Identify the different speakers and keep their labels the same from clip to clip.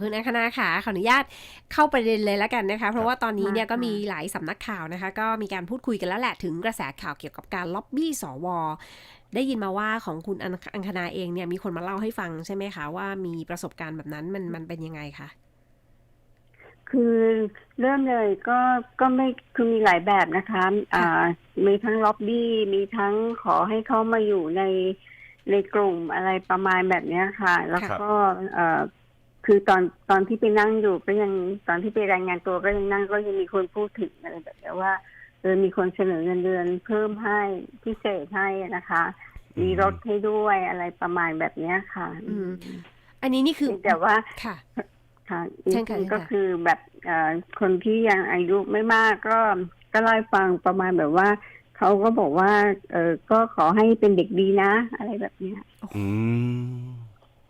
Speaker 1: คุณอังคณาค่ะขออนุญาตเข้าประเด็นเลยแล้วกันนะคะ เพราะว่าตอนนี้เนี่ย
Speaker 2: ค่ะ
Speaker 1: ก็มีหลายสำนักข่าวนะคะ ก็มีการพูดคุยกันแล้วแหละถึงกระแสข่าวเกี่ยวกับการล็อบบี้สวได้ยินมาว่าของคุณอังอังคณาเองเนี่ยมีคนมาเล่าให้ฟังใช่ไหมคะว่ามีประสบการณ์แบบนั้นมันมันเป็นยังไงคะ
Speaker 2: คือเริ่มเลยก็ก็ไม่คือมีหลายแบบนะคะอ่ามีทั้งล็อบบี้มีทั้งขอให้เขามาอยู่ในในกลุ่มอะไรประมาณแบบเนี้ยค่ะ แล้วก็เอ่อ คือตอนตอนที่ไปนั่งอยู่ก็ยังตอนที่ไปรายงานตัวก็ยังนั่งก็ยังมีคนพูดถึงอะไรแบบนี้ว่าเออมีคนเสนอเงินเดือนเพิ่มให้พิเศษให้นะคะ มีรถให้ด้วยอะไรประมาณแบบเนี้ยค่ะ
Speaker 1: อืม อันนี้นี่คือ
Speaker 2: แต่ว่า
Speaker 1: ค่ะ
Speaker 2: ค่ะ
Speaker 1: เช่
Speaker 2: อี
Speaker 1: น
Speaker 2: ก
Speaker 1: กัน
Speaker 2: ทีก็
Speaker 1: ค่ะ
Speaker 2: คือแบบเอ่อคนที่ยังอายุไม่มากก็ก็เล่าให้ฟังประมาณแบบว่าเขาก็บอกว่า เออก็ขอให้เป็นเด็กดีนะ อะไรแบบเนี้ย
Speaker 3: อืม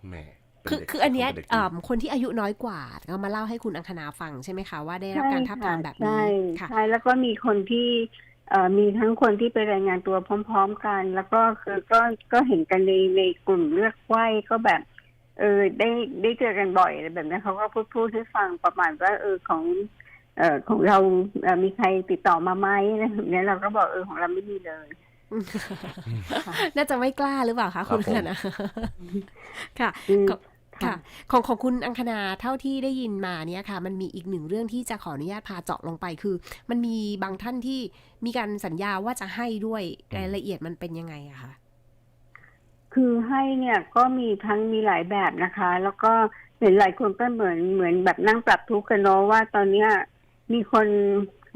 Speaker 3: แหมเป็
Speaker 1: คือ
Speaker 3: ด็ก
Speaker 1: คืออันเนี้ย
Speaker 3: ป็ด็กดี
Speaker 1: เอิ่มคนที่อายุน้อยกว่าก็มาเล่าให้คุณอังคณาฟังใช่ไหมคะว่าได้รับการทับทามแบบนี้
Speaker 2: ใช่
Speaker 1: ค่ะ
Speaker 2: ใช่แล้วก็มีคนที่เอ่อมีทั้งคนที่ไปรายงานตัวพร้อม ๆ กัน แล้วก็คือก็ก็เห็นกันในในกลุ่มเลือกไข้ก็แบบ เออได้ได้เจอกันบ่อยอะไรแบบนี้เขาก็พูดพูดให้ฟังประมาณว่าเออของเอ่อของเราเอ่อมีใครติดต่อมาไหมอะไรแบบนี้เราก็บอกเออของเราไม่มีเลย
Speaker 1: น่าจะไม่กล้าหรือเปล่าคะคุณ
Speaker 3: ครับผม
Speaker 1: คณะ ค่ะ
Speaker 2: อืม
Speaker 1: ก็ค่ะของของคุณอังคณาเท่าที่ได้ยินมาเนี่ยค่ะ มันมีอีกหนึ่งเรื่องที่จะขออนุญาตพาเจาะลงไปคือ มันมีบางท่านที่มีการสัญญาว่าจะให้ด้วยรายละเอียดมันเป็นยังไงอะคะ
Speaker 2: คือให้เนี่ยก็มีทั้งมีหลายแบบนะคะ แล้วก็เห็นหลายคนก็เหมือนเหมือนแบบนั่งปรับทุกข์กันเนาะว่าตอนเนี้ยมีคน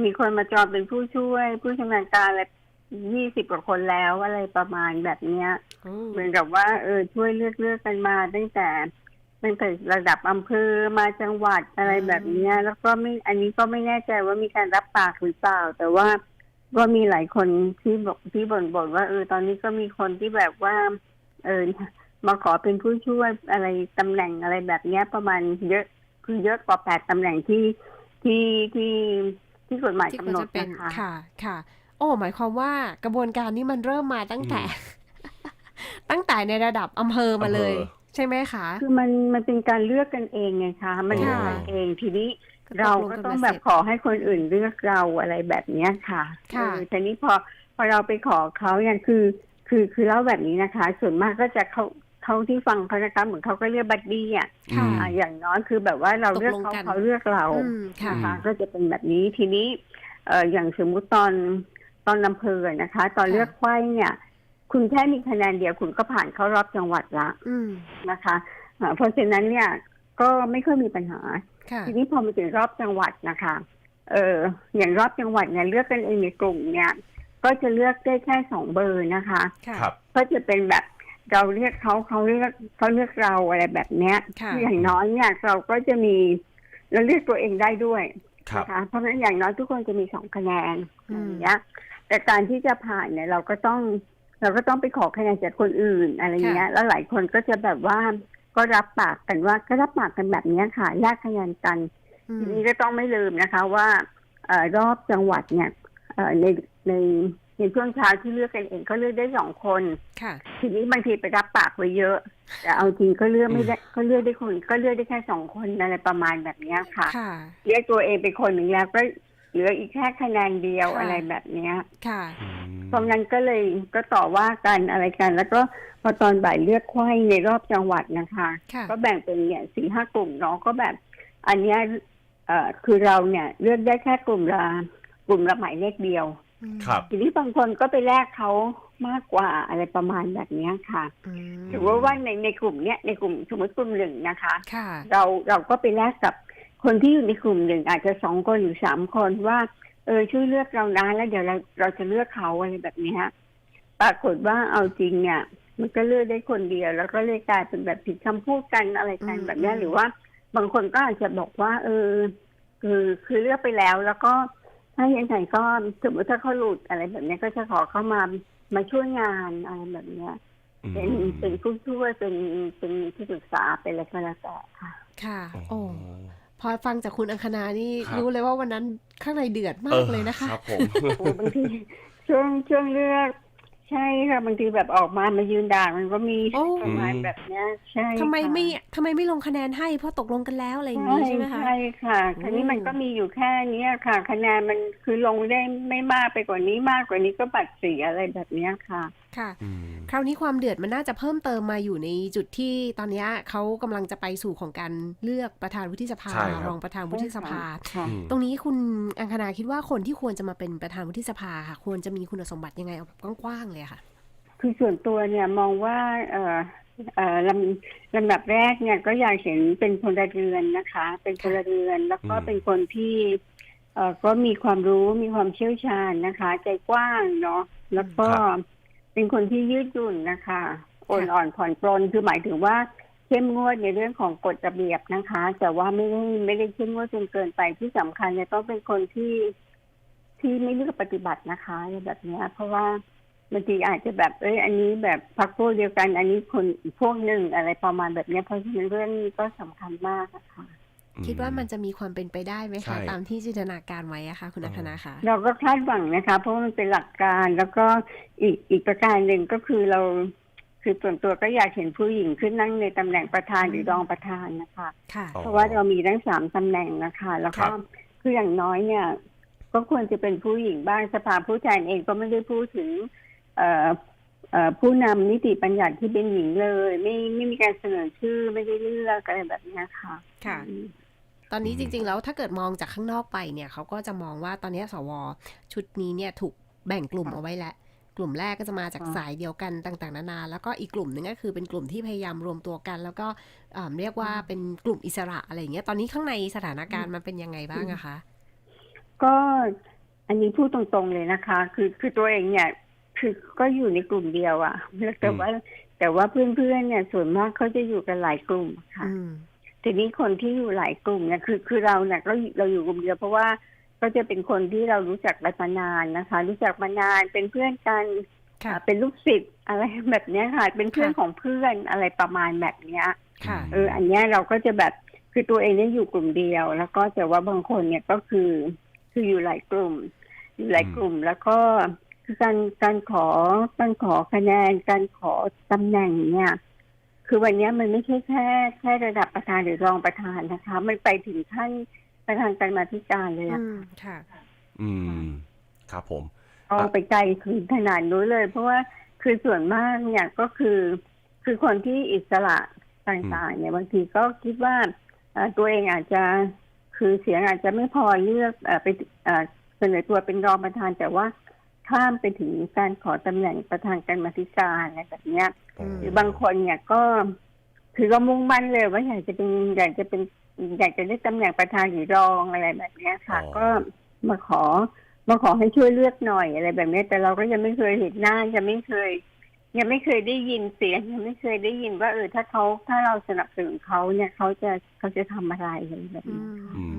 Speaker 2: มีคนมาจองเป็นผู้ช่วย ผู้ชำนาญการอะไรยี่สิบกว่าคนแล้วอะไรประมาณแบบเนี้ย เหมือนกับว่าเออช่วยเลือกเลือกกันมาตั้งแต่ ตั้งแต่ระดับอำเภอมาจังหวัดอะไรแบบเนี้ย แล้วก็ไม่อันนี้ก็ไม่แน่ใจว่ามีการรับปากหรือเปล่า แต่ว่าก็มีหลายคนที่บอกที่บ่นบ่นว่าเออตอนนี้ก็มีคนที่แบบว่า เออมาขอเป็นผู้ช่วยอะไรตำแหน่งอะไรแบบเนี้ยประมาณเยอะคือเยอะกว่าแปดตำแหน่งที่ที่ที่ที่กฎหมาย
Speaker 1: ที่
Speaker 2: กำ
Speaker 1: ควร
Speaker 2: หนด
Speaker 1: จะเป็น
Speaker 2: นะคะ
Speaker 1: ค่ะ ค่ะ โอ้ หมายความว่ากระบวนการนี้มันเริ่มมาตั้งแต่ ตั้งแต่ในระดับอำเภอมาเลย
Speaker 3: อำเภอ
Speaker 1: ใช่ไหมคะ
Speaker 2: คือมันมันเป็นการเลือกกันเองไงคะมันเลือกกันเองทีนี้
Speaker 1: ก็
Speaker 2: เรา
Speaker 1: ตล
Speaker 2: ก็
Speaker 1: น
Speaker 2: ต้อง
Speaker 1: ม
Speaker 2: แบบ
Speaker 1: เสร็จ
Speaker 2: ขอให้คนอื่นเลือกเราอะไรแบบเนี้ยค่ะ
Speaker 1: ค่ะ
Speaker 2: เออแต่นี้พอพอเราไปขอเขาเนี่ยคือ คือคือเล่าแบบนี้นะคะ ส่วนมากก็จะเขาเขาที่ฟังเขานะคะเหมือนเขาก็เลือกบัดดี้อะ
Speaker 1: ค่ะ
Speaker 3: อืม
Speaker 2: อ่าอย่างน้อยคือแบบว่าเราเลือก
Speaker 1: ตกลง
Speaker 2: เขา
Speaker 1: กัน
Speaker 2: เขาเลือกเรา
Speaker 1: อืมค่ะ
Speaker 2: นะคะก็จะเป็นแบบนี้ทีนี้เอ่ออย่างสมมุติตอนตอนอำเภอนะคะ ตอน
Speaker 1: ค่ะ
Speaker 2: เลือกไข้เนี่ย คุณแค่มีคะแนนเดียวคุณก็ผ่านเข้ารอบจังหวัดละ
Speaker 1: อืม
Speaker 2: นะคะอ่าเพราะฉะนั้นเนี่ยก็ไม่ค่อยมีปัญหา
Speaker 1: ค่ะ
Speaker 2: ทีนี้พอมาถึงรอบจังหวัดนะคะ เอออย่างรอบจังหวัดเนี่ยเลือกกันเองในกลุ่มเนี่ย ก็จะเลือกได้แค่สองเบอร์นะคะ
Speaker 1: ค่ะ
Speaker 3: ครับ
Speaker 2: ก็จะเป็นแบบเราเรียกเขาเขาเรียกเขาเลือกเราอะไรแบบเนี้ย
Speaker 1: ค่ะ
Speaker 2: อย่างน้อยเนี่ยเราก็จะมีเราเลือกตัวเองได้ด้วย
Speaker 3: ครับ
Speaker 2: นะคะเพราะฉะนั้นอย่างน้อยทุกคนจะมีสองคะแนน
Speaker 1: อืม
Speaker 2: อย่างเงี้ยแต่การที่จะผ่านเนี่ยเราก็ต้อง เราก็ต้องไปขอคะแนนจากคนอื่นอะไรเงี้ย แล้วหลายคนก็จะแบบว่าก็รับปากกันว่าก็รับปากกันแบบเนี้ยค่ะแลกคะแนนกัน
Speaker 1: อืม
Speaker 2: ทีนี้ก็ต้องไม่ลืมนะคะว่าเออรอบจังหวัดเนี่ยเอ่อในในในช่วงเช้าที่เลือกกันเองก็เลือกได้สองคน
Speaker 1: ค่ะ
Speaker 2: ทีนี้บางทีไปรับปากไว้เยอะ แต่เอาจริงก็เลือกไม่ได้ก็เลือกได้คน ก็เลือกได้แค่สองคนอะไรประมาณแบบเนี้ยค่ะ
Speaker 1: ค่ะ
Speaker 2: เลือกตัวเองเป็นคนหนึ่งแล้วก็ เหลืออีกแค่คะแนนเดียว
Speaker 1: ค่ะ
Speaker 2: อะไรแบบเนี้ย
Speaker 1: ค่ะ
Speaker 3: อืม
Speaker 2: เพราะงั้นก็เลยก็ต่อว่ากันอะไรกัน แล้วก็พอตอนบ่ายเลือกไข้ในรอบจังหวัดนะคะ
Speaker 1: ค่ะ
Speaker 2: ก็แบ่งเป็นเนี่ยสี่ห้ากลุ่มเนาะก็แบบ อันเนี้ยเอ่อคือเราเนี่ยเลือกได้แค่กลุ่มละกลุ่มละหมายเลขเดียว
Speaker 1: อืม
Speaker 3: ครับ
Speaker 2: ทีนี้บางคนก็ไปแลกเขามากกว่าอะไรประมาณแบบเนี้ยค่ะ
Speaker 1: อืม
Speaker 2: ถือว่าว่าในในกลุ่มเนี้ยในกลุ่มสมมติกลุ่มหนึ่งนะคะ
Speaker 1: ค่ะ
Speaker 2: เราเราก็ไปแลกกับ คนที่อยู่ในกลุ่มหนึ่งอาจจะสองคนหรือสามคนว่าเออช่วยเลือกเรานะแล้วเดี๋ยวเราเราจะเลือกเขาอะไรแบบเนี้ยปรากฏว่าเอาจริงเนี่ย มันก็เลือกได้คนเดียว แล้วก็เลยกลายเป็นแบบผิดคำพูดกันอะไรกัน
Speaker 1: อืม
Speaker 2: แบบเนี้ย
Speaker 1: อืม
Speaker 2: หรือว่า บางคนก็อาจจะบอกว่า เออ คือคือเลือกไปแล้ว แล้วก็ถ้ายังไงก็สมมติถ้าเขาหลุดอะไรแบบเนี้ยก็จะขอเข้ามามาช่วยงานอะไรแบบเนี้ยเป็นเป็นผู้ช่วยเป็นเป็นที่ปรึกษาเป็นอะไรก็แล้วแต่ค่ะ
Speaker 1: ค่ะ
Speaker 3: อ๋อ
Speaker 1: โอ้ พอฟังจากคุณอังคณานี่
Speaker 3: ครับ
Speaker 1: รู้เลยว่าวันนั้นข้างในเดือดมา
Speaker 3: เอกอ
Speaker 1: เลยนะคะ
Speaker 3: ครับผม
Speaker 2: โอ้บางที ช่วงช่วงเลือก ใช่ค่ะบางทีแบบออกมามายืนด่ามันก็มี
Speaker 1: โอ้
Speaker 2: ประมาณแบบเนี้ย ใช่
Speaker 1: ทำไม
Speaker 2: ค่ะ
Speaker 1: ไม่ทำไมไม่ลงคะแนนให้เพราะตกลงกันแล้วอะไรอย่าง
Speaker 2: ใช่
Speaker 1: นี้ใช่ไหมคะ
Speaker 2: ใช่ค่ะคราวนี้มัน
Speaker 1: อืม
Speaker 2: ก็มีอยู่แค่เนี้ยค่ะ คะแนนมันคือลงได้ไม่มากไปกว่านี้มากกว่านี้ก็บัตรเสียอะไรแบบเนี้ยค่ะ
Speaker 1: ค่ะ
Speaker 3: อืม
Speaker 1: คราวนี้ความเดือดมันน่าจะเพิ่มเติมมาอยู่ในจุดที่ตอนเนี้ยเขากำลังจะไปสู่ของการเลือกประธานวุฒิสภา
Speaker 3: ใช่ครับ
Speaker 1: รองประธานวุฒิสภา
Speaker 2: ค่ะ
Speaker 3: อืม
Speaker 1: ตรงนี้คุณอังคณาคิดว่าคนที่ควรจะมาเป็นประธานวุฒิสภาค่ะ ควรจะมีคุณสมบัติยังไงเอาแบบกว้างๆเลยอะค่ะ
Speaker 2: คือส่วนตัวเนี่ยมองว่าเอ่อเอ่อลำลำดับแรกเนี่ยก็อยากเห็นเป็นพลเรือนนะคะ เป็นพลเรือนแล้วก็
Speaker 3: อืม
Speaker 2: เป็นคนที่เอ่อก็มีความรู้มีความเชี่ยวชาญนะคะ ใจกว้างเนาะแล้วก็ เป็นคนที่ยืดหยุ่นนะคะอ่อนอ่อนผ่อนปลนคือหมายถึงว่าเข้มงวดในเรื่องของกฎระเบียบนะคะ แต่ว่าไม่ได้ไม่ได้เข้มงวดจนเกินไปที่สำคัญเนี่ยต้องเป็นคนที่ที่ไม่เลือกปฏิบัตินะคะแบบนี้เพราะว่าบางทีอาจจะแบบเอ้ยอันนี้แบบพักพวกเดียวกัน อันนี้คนพวกหนึ่งอะไรประมาณแบบนี้เพราะฉะนั้นเรื่องนี้ก็สำคัญมากนะคะ
Speaker 1: คิดว่ามันจะมีความเป็นไปได้ไหม
Speaker 3: ใช่
Speaker 1: คะ ตามที่จินตนาการไว้อะค่ะคุณอังคณาค่ะ
Speaker 2: เราก็คาดหวังนะคะ เพราะว่ามันเป็นหลักการแล้วก็อีกอีกประการหนึ่งก็คือเราคือส่วนตัวก็อยากเห็นผู้หญิงขึ้นนั่งในตำแหน่งประธานหรือรองประธานนะคะ
Speaker 1: ค่ะ
Speaker 3: อ๋อ
Speaker 2: เพราะว่าเรามีทั้งสามตำแหน่งนะคะ แล้วก็
Speaker 3: ครับ
Speaker 2: คืออย่างน้อยเนี่ย ก็ควรจะเป็นผู้หญิงบ้างสภาผู้แทนเองก็ไม่ได้พูดถึงเอ่อเอ่อผู้นำนิติบัญญัติที่เป็นหญิงเลย ไม่ไม่มีการเสนอชื่อไม่ได้เลือกอะไรแบบเนี้ยค่ะ
Speaker 1: ค่ะ
Speaker 2: อืม
Speaker 1: ตอนนี้จริง ๆ แล้วถ้าเกิดมองจากข้างนอกไปเนี่ยเขาก็จะมองว่าตอนนี้สว ชุดนี้เนี่ยถูกแบ่งกลุ่มเอาไว้แล้วกลุ่มแรกก็จะมาจาก
Speaker 2: ค่ะ
Speaker 1: สายเดียวกันต่าง ๆ นานา แล้วก็อีกกลุ่มหนึ่งก็คือเป็นกลุ่มที่พยายามรวมตัวกัน แล้วก็เอ่อเรียกว่าเป็นกลุ่มอิสระอะไรอย่างเงี้ยตอนนี้ข้างในสถานการณ์มันเป็นยังไงบ้างอะคะ
Speaker 2: ก็อันนี้พูดตรงๆเลยนะคะ คือคือตัวเองเนี่ยคือก็อยู่ในกลุ่มเดียวอะแต่ว่าแต่ว่าเพื่อนๆเนี่ยส่วนมากเขาจะอยู่กันหลายกลุ่มค่ะ
Speaker 1: อืม
Speaker 2: ทีนี้คนที่อยู่หลายกลุ่มเนี่ยคือคือเราเนี่ยก็เราอยู่กลุ่มเดียวเพราะว่าก็จะเป็นคนที่เรารู้จักกันมานานนะคะ รู้จักมานานเป็นเพื่อนกัน
Speaker 1: ค่ะ
Speaker 2: อ่าเป็นลูกศิษย์อะไรแบบเนี้ยค่ะ เป็นเพื่อน
Speaker 1: ค่ะ
Speaker 2: ของเพื่อนอะไรประมาณแบบเนี้ย
Speaker 1: ค่ะ
Speaker 2: เออ อันเนี้ยเราก็จะแบบคือตัวเองเนี่ยอยู่กลุ่มเดียว แล้วก็แต่ว่าบางคนเนี่ยก็คือคืออยู่หลายกลุ่ม อยู่หลายกลุ่มแล้วก็คือการการขอการขอคะแนนการขอตำแหน่งเนี่ย คือวันเนี้ยมันไม่ใช่แค่แค่ระดับประธานหรือรองประธานนะคะ มันไปถึงขั้นประธานการมาธิการเลยอะ
Speaker 1: อืมค่ะ
Speaker 3: อืม ครับผม
Speaker 2: เอาไปไกลถึงขนาดนู้นเลย เพราะว่าคือส่วนมากเนี่ยก็คือ คือคนที่อิสระต่างๆเนี่ยบางทีก็คิดว่าเอ่อตัวเองอาจจะคือเสียงอาจจะไม่พอเลือกเอ่อไปเอ่อเสนอตัวเป็นรองประธานแต่ว่าข้ามไปถึงการขอตำแหน่งประธานการมาธิการอะไรแบบเนี้ย
Speaker 1: อืม
Speaker 2: หรือบางคนเนี่ยก็คือก็มุ่งมั่นเลยว่าอยากจะเป็นอยากจะเป็นอยากจะได้ตำแหน่งประธานหรือรองอะไรแบบเนี้ยค่ะ
Speaker 3: อ๋อ
Speaker 2: ก็มาขอมาขอให้ช่วยเลือกหน่อยอะไรแบบเนี้ยแต่เราก็ยังไม่เคยเห็นหน้ายังไม่เคย ยังไม่เคยได้ยินเสียงยังไม่เคยได้ยินว่าเออถ้าเขาถ้าเราสนับสนุนเขาเนี่ยเขาจะเขาจะทำอะไรอะไรแบบ
Speaker 1: อื
Speaker 2: นี้
Speaker 1: ม
Speaker 3: อืม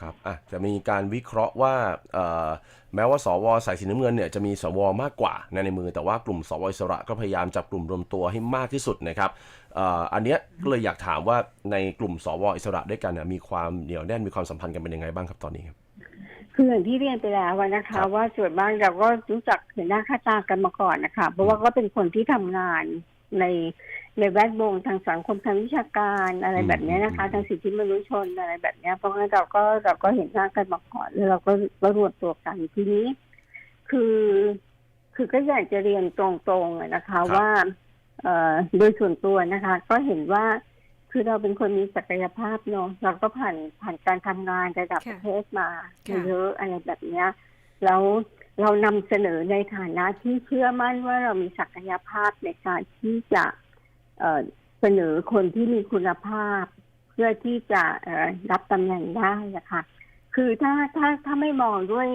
Speaker 3: ครับอะจะมีการวิเคราะห์ว่าเอ่อแม้ว่าสวสายสีน้ำเงินเนี่ยจะมีสวมากกว่าในในมือ แต่ว่ากลุ่มสวอิสระก็พยายามจับกลุ่มรวมตัวให้มากที่สุดนะครับเอ่ออันเนี้ยก็เลยอยากถามว่าในกลุ่มสวอิสระด้วยกันเนี่ยมีความเหนียวแน่นมีความสัมพันธ์กันเป็นยังไงบ้างครับตอนนี้ครับ
Speaker 2: คืออย่างที่เรียนไปแล้วอะนะ
Speaker 3: ครั
Speaker 2: คะ
Speaker 3: บ
Speaker 2: ว่าส่วนมากเราก็รู้จักเห็นหน้าค่าตากันมาก่อนนะคะเพราะว่าก็เป็นคนที่ทำงานใน ในแวดวงทางสังคมทางวิชาการอะไรแบบเนี้ยนะคะ ทางสิทธิมนุษยชนอะไรแบบเนี้ยเพราะงั้นเราก็เราก็เห็นหน้ากันมาก่อนแล้วเราก็ก็รวมตัวกันทีนี้ คือ คือก็อยากจะเรียนตรงๆอะนะคะ ว่าเอ่อโดยส่วนตัวนะคะ ก็เห็นว่าคือเราเป็นคนมีศักยภาพเนาะเราก็ผ่านผ่านการทำงานระดับป
Speaker 1: ค่ะ
Speaker 2: ระเทศมา
Speaker 1: ค่ะ
Speaker 2: เยอะอะไรแบบเนี้ยแล้วเรานำเสนอในฐานะที่เชื่อมั่นว่าเรามีศักยภาพในการที่จะ เอ่อเสนอคนที่มีคุณภาพ เพื่อที่จะเอ่อรับตำแหน่งได้นะคะคือถ้าถ้าถ้าไม่มองด้วย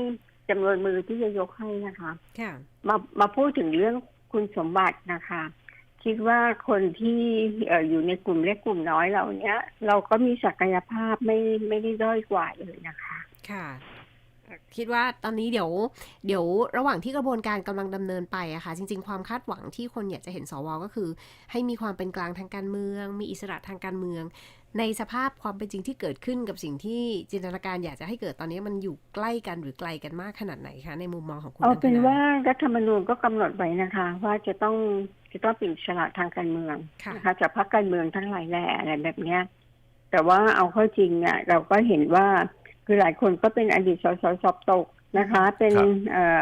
Speaker 2: จำนวนมือที่จะยกให้นะคะ
Speaker 1: ค่ะ
Speaker 2: มามาพูดถึงเรื่องคุณสมบัตินะคะ คิดว่าคนที่เอ่ออยู่ในกลุ่มเล็กกลุ่มน้อยเหล่าเนี้ยเราก็มีศักยภาพไม่ไม่ได้ด้อยกว่าเลยนะคะ
Speaker 1: ค่ะ คิดว่าตอนนี้เดี๋ยว เดี๋ยวระหว่างที่กระบวนการกำลังดำเนินไปอะค่ะ จริง ๆ ความคาดหวังที่คนอยากจะเห็นสวก็คือ ให้มีความเป็นกลางทางการเมือง มีอิสระทางการเมือง ในสภาพความเป็นจริงที่เกิดขึ้นกับสิ่งที่จินตนาการอยากจะให้เกิดตอนนี้มันอยู่ใกล้กันหรือไกลกันมากขนาดไหนคะในมุมมองของคุณ
Speaker 2: เอาเป็น
Speaker 1: อังคณ
Speaker 2: ว่ารัฐธรรมนูญก็กำหนดไว้นะคะ ว่าจะต้องจะต้องเป็นอิสระทางการเมือง
Speaker 1: ค่ะ
Speaker 2: นะคะจากพรรคการเมืองทั้งหลายแหล่อะไรแบบเนี้ยแต่ว่าเอาเข้าจริงเนี่ยเราก็เห็นว่า คือหลายคนก็เป็นอดีตสสสอบตกนะคะ เป็น
Speaker 3: ครับ
Speaker 2: เอ่อ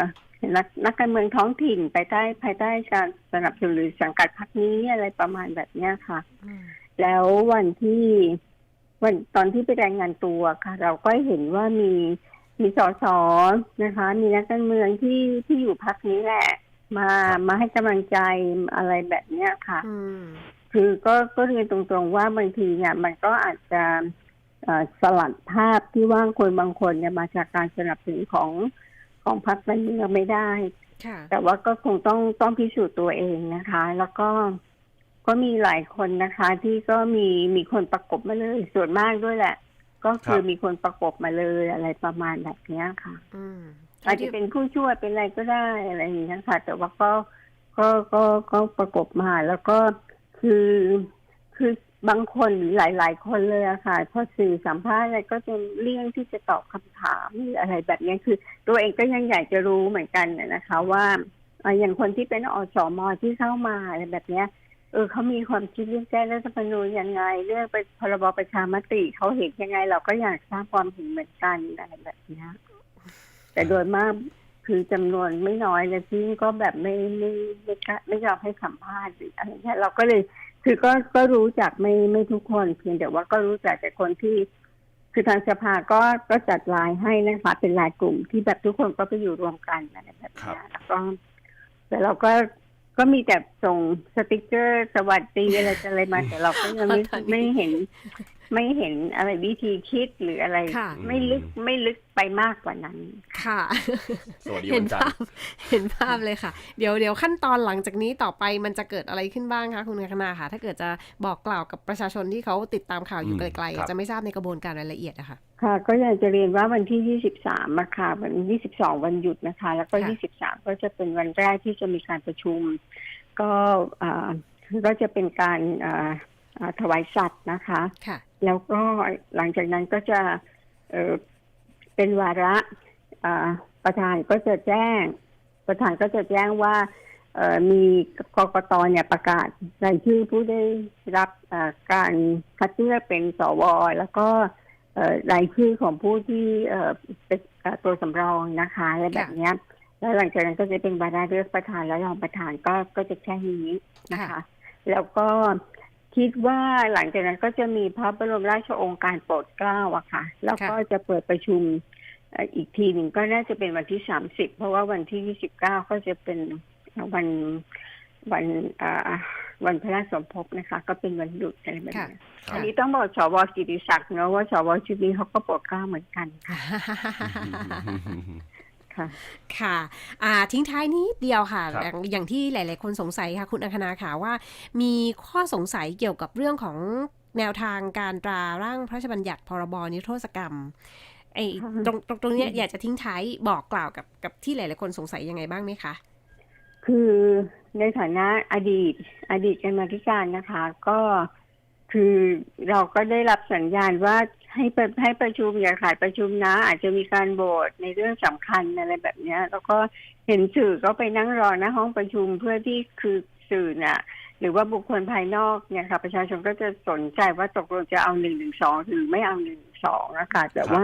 Speaker 2: นักนักการเมืองท้องถิ่นไปใต้ภายใต้การสนับสนุนหรือสังกัดพรรคนี้อะไรประมาณแบบเนี้ยค่ะ
Speaker 1: อืม
Speaker 2: แล้ววันที่วันตอนที่ไปรายงานตัวค่ะ เราก็เห็นว่ามีมีสสนะคะ มีนักการเมืองที่ที่อยู่พักนี้แหละ มามาให้กำลังใจอะไรแบบเนี้ยค่ะ
Speaker 1: อืม
Speaker 2: คือก็ก็เรียนตรงๆว่าบางทีเนี่ยมันก็อาจจะเอ่อ สลัดภาพที่ว่าคนบางคนเนี่ยมาจากการสนับสนุนของของพรรคการเมืองไม่ได้
Speaker 1: ค่ะ
Speaker 2: แต่ว่าก็คงต้องต้องพิสูจน์ตัวเองนะคะ แล้วก็ก็มีหลายคนนะคะ ที่ก็มีมีคนประกบมาเลย ส่วนมากด้วยแหละ ก็คือ
Speaker 3: ครับ
Speaker 2: มีคนประกบมาเลยอะไรประมาณแบบเนี้ยค่ะ
Speaker 1: อืม
Speaker 2: อาจจะเป็นผู้ช่วยเป็นอะไรก็ได้อะไรอย่างเงี้ยค่ะ แต่ว่าก็ก็ก็ก็ประกบมาแล้วก็คือคือ บางคนหรือหลาย ๆ คนเลยอะค่ะ พอสื่อสัมภาษณ์อะไรก็จะเลี่ยงที่จะตอบคำถามหรืออะไรแบบนี้คือ ตัวเองก็ยังอยากจะรู้เหมือนกันน่ะนะคะว่าอย่างคนที่เป็นอสมอที่เข้ามาอะไรแบบเนี้ยเออเขามีความคิดเรื่องแก้รัฐธรรมนูญยังไง เรื่องไปพรบประชามติเขาเห็นยังไง เราก็อยากทราบความเห็นเหมือนกันอะไรแบบนี้แต่โดยมากคือจำนวนไม่น้อยเลยที่ก็แบบไม่ไม่ไม่กล้าไม่ยอมให้สัมภาษณ์หรืออะไรเงี้ยเราก็เลย คือก็ก็รู้จักไม่ไม่ทุกคนเพียงแต่ว่าก็รู้จักแต่คนที่ คือทางสภาก็ก็จัดไลน์ให้นะคะเป็นไลน์กลุ่มที่แบบทุกคนก็ไปอยู่รวมกันอะไรแบบเนี้ยแล้วก็แต่เราก็ก็มีแต่ส่งสติกเกอร์ สวัสดีอะไรต่ออะไรมาแต่เราก็ยังไม่
Speaker 1: ตอนนี้
Speaker 2: ไม่เห็น ไม่เห็นอะไรวิธีคิดหรืออะไร
Speaker 1: ค่ะ
Speaker 2: ไม่ลึกไม่ลึกไปมากกว่านั้น
Speaker 1: ค่ะ
Speaker 3: สวัสดี
Speaker 1: เห็
Speaker 3: วันนจันท
Speaker 1: ภา
Speaker 3: ร์
Speaker 1: พ เห็นภาพเลยค่ะ เดี๋ยวเดี๋ยวขั้นตอนหลังจากนี้ต่อไปมันจะเกิดอะไรขึ้นบ้างคะคุณคณาค่ะถ้าเกิดจะบอกกล่าวกับประชาชนที่เขาติดตามข่าวอยู่
Speaker 3: อืม
Speaker 1: ไกลๆ
Speaker 3: ครั
Speaker 1: อา
Speaker 3: บ
Speaker 1: จจะไม่ทราบในกระบวนการรายละเอียดนะคะ
Speaker 2: ค่ะ ก็อยากจะเรียนว่าวันที่ 23อะค่ะวันที่22 วันหยุดนะคะ แล้วก็
Speaker 1: ค่ะ
Speaker 2: 23 ก็จะเป็นวันแรกที่จะมีการประชุม ก็อ่าก็จะเป็นการอ่าอ่าถวายสัตว์นะคะ
Speaker 1: ค่ะ
Speaker 2: แล้วก็หลังจากนั้นก็จะเเป็นวาระประธานก็จะแจ้ง ประธานก็จะแจ้งว่ามีกกตเนี่ยประกาศรายชื่อผู้ได้รับการคัดเลือกเป็นสวแล้วก็รายชื่อของผู้ที่เป็นตัวสำรองนะคะอะไรแบบนี้แล้วหลังจากนั้นก็จะเป็นวาระเลือกประธานและรองประธานก็ก็จะแค่นี้นะ
Speaker 1: คะ
Speaker 2: แล้วก็ คิดว่าหลังจากนั้นก็จะมีพระบรมราชโองการโปรดเกล้าอะค่ะ แล้วก็จะเปิดประชุมเอ่ออีกทีหนึ่งก็น่าจะเป็นวันที่สามสิบเพราะว่าวันที่ยี่สิบเก้าก็จะเป็นวันวันอ่าวันพระราชสมภพนะคะ ก็เป็นวันหยุดอะไรแบบ
Speaker 1: ค่ะ
Speaker 2: นี้
Speaker 3: ครั
Speaker 2: อั
Speaker 3: บ
Speaker 2: นนี้ต้องบอกสวกิติศักดิ์เนอะว่าสวชุดนี้เขาก็โปรดเกล้าเหมือนกันค่ะ ค่ะ
Speaker 1: ค่ะอ่าทิ้งท้ายนี้เดียวค่ะ
Speaker 3: ครับ
Speaker 1: อย่างอย่างที่หลาย ๆ คนสงสัยค่ะ คุณอังคณาค่ะว่ามีข้อสงสัยเกี่ยวกับเรื่องของแนวทางการตราร่างพระราชบัญญัติพรบนิรโทษกรรมไอ้
Speaker 2: ค่ะ
Speaker 1: ตรงตรงตรงเนี้ยอยากจะทิ้งท้ายบอกกล่าวกับกับที่หลาย ๆ คนสงสัยยังไงบ้างไหมคะ
Speaker 2: คือในฐานะอดีต อดีตกรรมาธิการนะคะ ก็คือเราก็ได้รับสัญญาณว่า ให้ไปให้ประชุมอย่าขาดประชุมนะ อาจจะมีการโหวตในเรื่องสำคัญอะไรแบบเนี้ย แล้วก็เห็นสื่อก็ไปนั่งรอหน้าห้องประชุมเพื่อที่คือสื่อน่ะหรือว่าบุคคลภายนอกเนี่ยค่ะ ประชาชนก็จะสนใจว่าตกลงจะเอาหนึ่งหนึ่งสองหรือไม่เอาหนึ่งสองนะคะแต่ว่า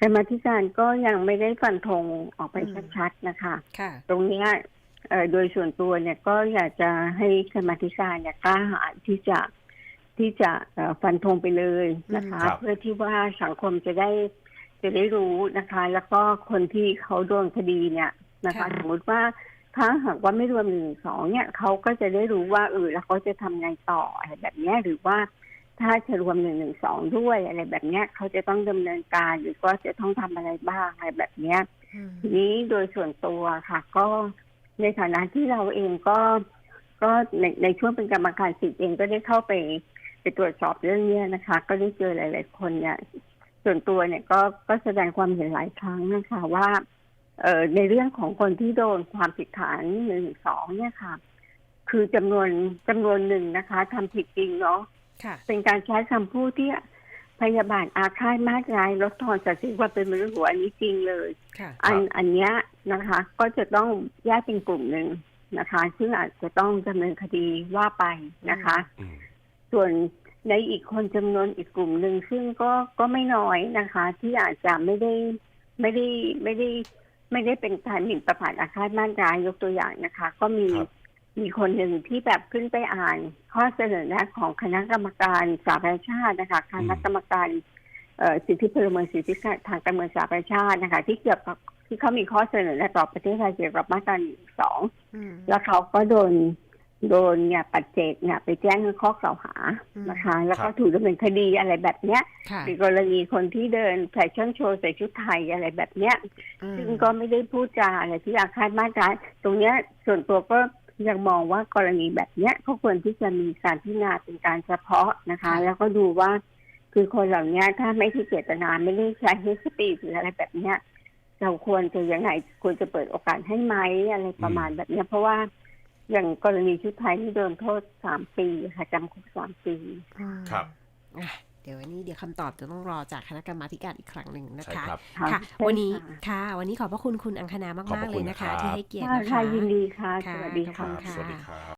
Speaker 2: กรรมาธิการก็ยังไม่ได้ฟันธงออกไป
Speaker 1: อืม
Speaker 2: ชัดๆนะคะ
Speaker 1: ค่ะ
Speaker 2: ตรงเนี้ยเอ่อโดยส่วนตัวเนี่ยก็อยากจะให้กรรมาธิการเนี่ยกล้าหาญที่จะ ที่จะเอ่อฟันธงไปเลยนะคะ
Speaker 3: ครับ
Speaker 2: เพื่อที่ว่าสังคมจะได้จะได้รู้นะคะ แล้วก็คนที่เขาโดนคดีเนี่ยนะคะ
Speaker 1: ค่ะ
Speaker 2: สมมติว่าถ้าหากว่าไม่รวมหนึ่งสองเนี่ยเขาก็จะได้รู้ว่าเออแล้วเขาจะทำไงต่ออะไรแบบเนี้ยหรือว่าถ้าจะรวมหนึ่งหนึ่งสองด้วยอะไรแบบเนี้ยเขาจะต้องดำเนินการหรือก็จะต้องทำอะไรบ้างอะไรแบบเนี้ย
Speaker 1: อืม
Speaker 2: ทีนี้โดยส่วนตัวค่ะ ก็ในฐานะที่เราเองก็ก็ในในช่วงเป็นกรรมการสิทธิ์เองก็ได้เข้าไป ไปตรวจสอบเรื่องเนี้ยนะคะ ก็ได้เจอหลาย ๆ คนเนี่ย ส่วนตัวเนี่ยก็ก็แสดงความเห็นหลายครั้งนะคะว่าเอ่อในเรื่องของคนที่โดนความผิดฐานหนึ่งสองเนี่ยค่ะ คือจำนวนจำนวนหนึ่งนะคะทำผิดจริงเนาะ
Speaker 1: ค่ะ
Speaker 2: เป็นการใช้คำพูดที่พยาบาทอาฆาตมาดร้ายลดทอนศักดิ์ศรีความเป็นมนุษย์หัวอันนี้จริงเลย
Speaker 1: ค่ะ
Speaker 2: อันอันเนี้ยนะคะ ก็จะต้องแยกเป็นกลุ่มหนึ่งนะคะ ซึ่งอาจจะต้องดำเนินคดีว่าไปนะคะ
Speaker 3: อืม
Speaker 2: ส่วนในอีกคนจำนวนอีกกลุ่มหนึ่งซึ่งก็ก็ไม่น้อยนะคะ ที่อาจจะไม่ได้ไม่ได้ไม่ได้ไม่ได้เป็นการหมิ่นประมาทอาฆาตมาตร้ายยกตัวอย่างนะคะ ก็มี
Speaker 3: ครับ
Speaker 2: มีคนหนึ่งที่แบบขึ้นไปอ่าน ข้อเสนอแนะของคณะกรรมการสหประชาชาตินะคะคณะกรรมการเอ่อสิทธิพลเมืองสิทธิทางการเมืองสหประชาชาตินะคะ ที่เกี่ยวกับที่เขามีข้อเสนอแนะต่อประเทศไทยเกี่ยวกับมาตราสอง
Speaker 1: อืม
Speaker 2: แล้วเขาก็โดน โดนเนี่ยปัจเจกเนี่ยไปแจ้งข้อกล่าวหา
Speaker 1: อืม
Speaker 2: นะคะ แล้ว
Speaker 3: ครั
Speaker 2: ก็
Speaker 3: บ
Speaker 2: ถูกดำเนินคดีอะไรแบบเนี้ย
Speaker 1: ค่ะ
Speaker 2: หรือกรณีคนที่เดินแฟชั่นโชว์ใส่ชุดไทยอะไรแบบเนี้ย
Speaker 1: อืม
Speaker 2: ซึ่งก็ไม่ได้พูดจาอะไรที่อาฆาตมาตร้ายตรงเนี้ยส่วนตัวก็ยังมองว่ากรณีแบบเนี้ยก็ควรที่จะมีการพิจารณาเป็นการเฉพาะนะคะ แล้วก็ดูว่า คือคนเหล่านี้ถ้าไม่ที่เจตนาไม่ได้ใช้เฮสปีหรืออะไรแบบเนี้ยเราควรจะยังไงควรจะเปิดโอกาสให้ไหมอะไรประมาณแบบเนี้ยเพราะว่า อย่างกรณีชุดไทยที่โดนโทษสามปีค่ะจำคุกสามปี
Speaker 1: อืม
Speaker 3: ครับ
Speaker 1: อะเดี๋ยววันนี้เดี๋ยวคำตอบจะต้องรอจากคณะกรรมาธิการอีกครั้งหนึ่งนะ
Speaker 3: ใช่
Speaker 1: คะ
Speaker 3: ครับ
Speaker 1: ค่ะ
Speaker 2: ใช่
Speaker 1: วันนี้
Speaker 2: ค่ะ
Speaker 1: ค่ะ วันนี้ขอบพระคุณคุณอังคณา
Speaker 3: ขอบ
Speaker 1: มาก
Speaker 3: พ
Speaker 1: ๆ
Speaker 3: ระ
Speaker 1: เล
Speaker 3: คุ
Speaker 1: ย
Speaker 3: ณ
Speaker 1: นะคะ
Speaker 3: ครับ
Speaker 1: ที่ให้เกียรติ
Speaker 2: ค่ะ
Speaker 1: นะคะ
Speaker 2: ค่ะยินดีค่ะ
Speaker 1: ค่ะ
Speaker 2: สวัสดี
Speaker 1: ขอบ
Speaker 2: ค่ะ
Speaker 1: คุณค่ะ
Speaker 3: สวัสดีครับ